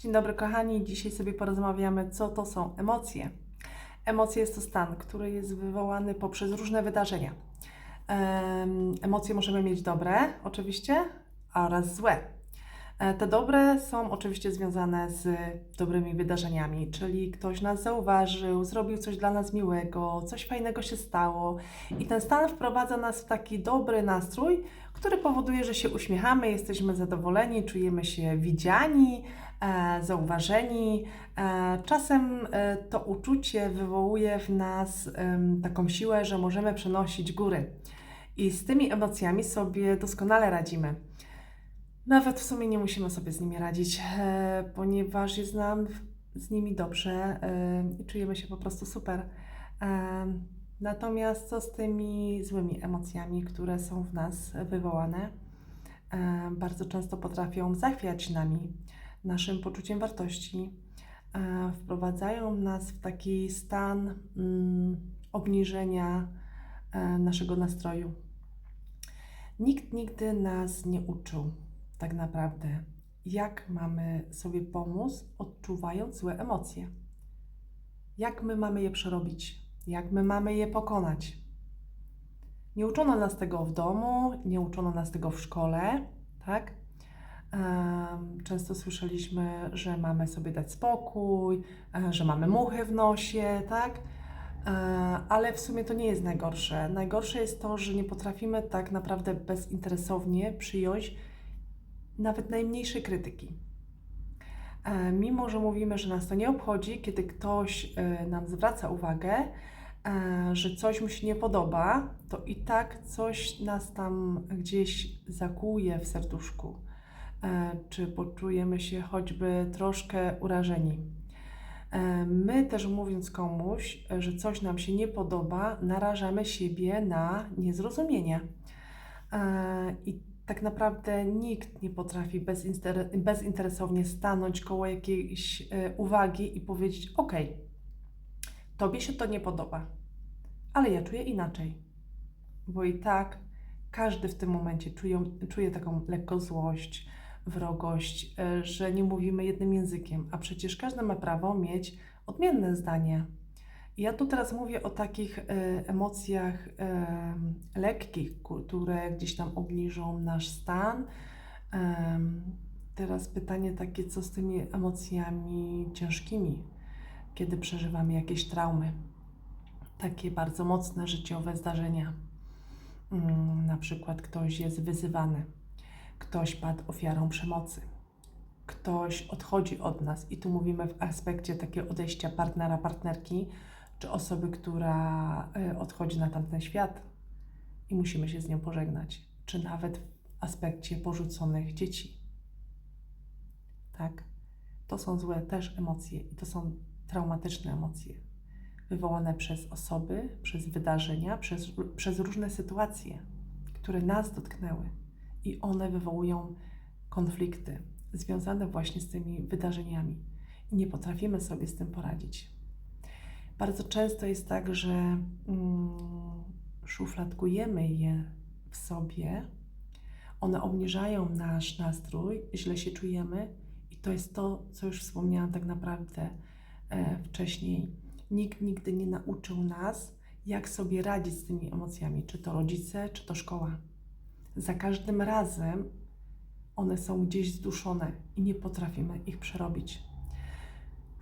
Dzień dobry, kochani. Dzisiaj sobie porozmawiamy, co to są emocje. Emocje jest to stan, który jest wywołany poprzez różne wydarzenia. Em, Emocje możemy mieć dobre, oczywiście, oraz złe. E, Te dobre są oczywiście związane z dobrymi wydarzeniami, czyli ktoś nas zauważył, zrobił coś dla nas miłego, coś fajnego się stało i ten stan wprowadza nas w taki dobry nastrój, który powoduje, że się uśmiechamy, jesteśmy zadowoleni, czujemy się widziani, e, zauważeni. E, czasem e, to uczucie wywołuje w nas em, taką siłę, że możemy przenosić góry. I z tymi emocjami sobie doskonale radzimy. Nawet w sumie nie musimy sobie z nimi radzić, e, ponieważ jest nam z nimi dobrze e, i czujemy się po prostu super. E, Natomiast co z tymi złymi emocjami, które są w nas wywołane? Bardzo często potrafią zachwiać nami, naszym poczuciem wartości, wprowadzają nas w taki stan mm, obniżenia naszego nastroju. Nikt nigdy nas nie uczył, tak naprawdę, jak mamy sobie pomóc, odczuwając złe emocje. Jak my mamy je przerobić, jak my mamy je pokonać. Nie uczono nas tego w domu, nie uczono nas tego w szkole, tak? Często słyszeliśmy, że mamy sobie dać spokój, e, że mamy muchy w nosie, tak? E, Ale w sumie to nie jest najgorsze. Najgorsze jest to, że nie potrafimy tak naprawdę bezinteresownie przyjąć nawet najmniejszej krytyki. E, Mimo, że mówimy, że nas to nie obchodzi, kiedy ktoś e, nam zwraca uwagę, e, że coś mu się nie podoba, to i tak coś nas tam gdzieś zakłuje w serduszku. Czy poczujemy się choćby troszkę urażeni. My też mówiąc komuś, że coś nam się nie podoba, narażamy siebie na niezrozumienie. I tak naprawdę nikt nie potrafi bezinter- bezinteresownie stanąć koło jakiejś e, uwagi i powiedzieć: OK, tobie się to nie podoba, ale ja czuję inaczej. Bo i tak każdy w tym momencie czuje, czuje taką lekko złość, wrogość, e, że nie mówimy jednym językiem, a przecież każdy ma prawo mieć odmienne zdanie. Ja tu teraz mówię o takich e, emocjach e, lekkich, które gdzieś tam obniżą nasz stan. Em, teraz pytanie takie, co z tymi emocjami ciężkimi, kiedy przeżywamy jakieś traumy, takie bardzo mocne życiowe zdarzenia. Mm, Na przykład ktoś jest wyzywany, ktoś padł ofiarą przemocy, ktoś odchodzi od nas, i tu mówimy w aspekcie takiego odejścia partnera, partnerki, czy osoby, która y, odchodzi na tamten świat i musimy się z nią pożegnać, czy nawet w aspekcie porzuconych dzieci. Tak? To są złe też emocje i to są traumatyczne emocje wywołane przez osoby, przez wydarzenia, przez, przez różne sytuacje, które nas dotknęły i one wywołują konflikty związane właśnie z tymi wydarzeniami i nie potrafimy sobie z tym poradzić. Bardzo często jest tak, że mm, szufladkujemy je w sobie, one obniżają nasz nastrój, źle się czujemy i to jest to, co już wspomniałam tak naprawdę e, wcześniej. Nikt nigdy nie nauczył nas, jak sobie radzić z tymi emocjami, czy to rodzice, czy to szkoła. Za każdym razem one są gdzieś zduszone i nie potrafimy ich przerobić.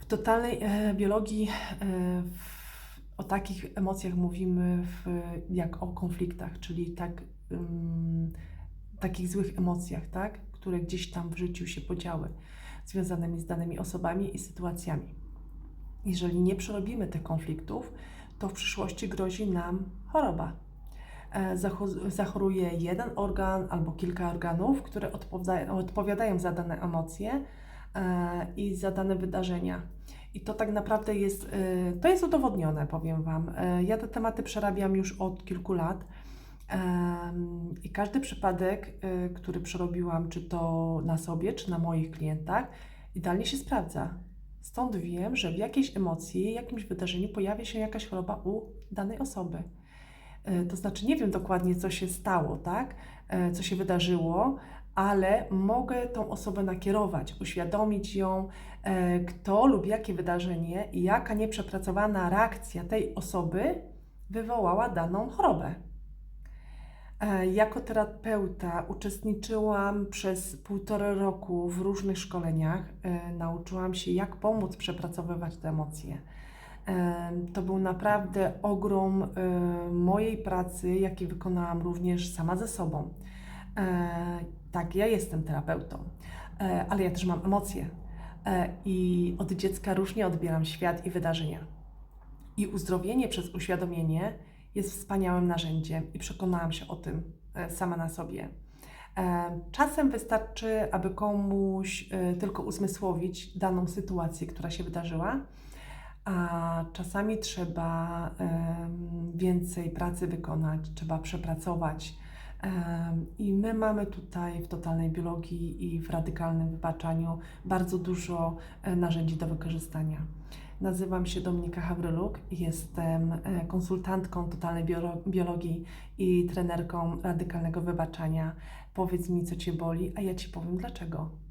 Totalnej e, biologii e, o takich emocjach mówimy w, jak o konfliktach, czyli tak, takich złych emocjach, tak, które gdzieś tam w życiu się podziały, związanymi z danymi osobami i sytuacjami. Jeżeli nie przerobimy tych konfliktów, to w przyszłości grozi nam choroba. E, zacho- Zachoruje jeden organ albo kilka organów, które odpowiada- odpowiadają za dane emocje i za dane wydarzenia. I to tak naprawdę jest, e, to jest udowodnione, powiem Wam. E, Ja te tematy przerabiam już od kilku lat. I każdy przypadek, e, który przerobiłam, czy to na sobie, czy na moich klientach, idealnie się sprawdza. Stąd wiem, że w jakiejś emocji, jakimś wydarzeniu pojawia się jakaś choroba u danej osoby. E, To znaczy, nie wiem dokładnie, co się stało, tak? E, Co się wydarzyło, ale mogę tą osobę nakierować, uświadomić ją, e, kto lub jakie wydarzenie i jaka nieprzepracowana reakcja tej osoby wywołała daną chorobę. E, Jako terapeuta uczestniczyłam przez półtora roku w różnych szkoleniach. E, Nauczyłam się, jak pomóc przepracowywać te emocje. To był naprawdę ogrom mojej pracy, jaki wykonałam również sama ze sobą. Tak, ja jestem terapeutą, e, ale ja też mam emocje E, i od dziecka różnie odbieram świat i wydarzenia. I uzdrowienie przez uświadomienie jest wspaniałym narzędziem i przekonałam się o tym e, sama na sobie. Czasem wystarczy, aby komuś tylko uzmysłowić daną sytuację, która się wydarzyła, a czasami trzeba więcej pracy wykonać, trzeba przepracować. I my mamy tutaj w totalnej biologii i w radykalnym wybaczaniu bardzo dużo e, narzędzi do wykorzystania. Nazywam się Dominika Hawryluk jestem e, konsultantką totalnej biolo- biologii i trenerką radykalnego wybaczania. Powiedz mi, co Cię boli, a ja Ci powiem dlaczego.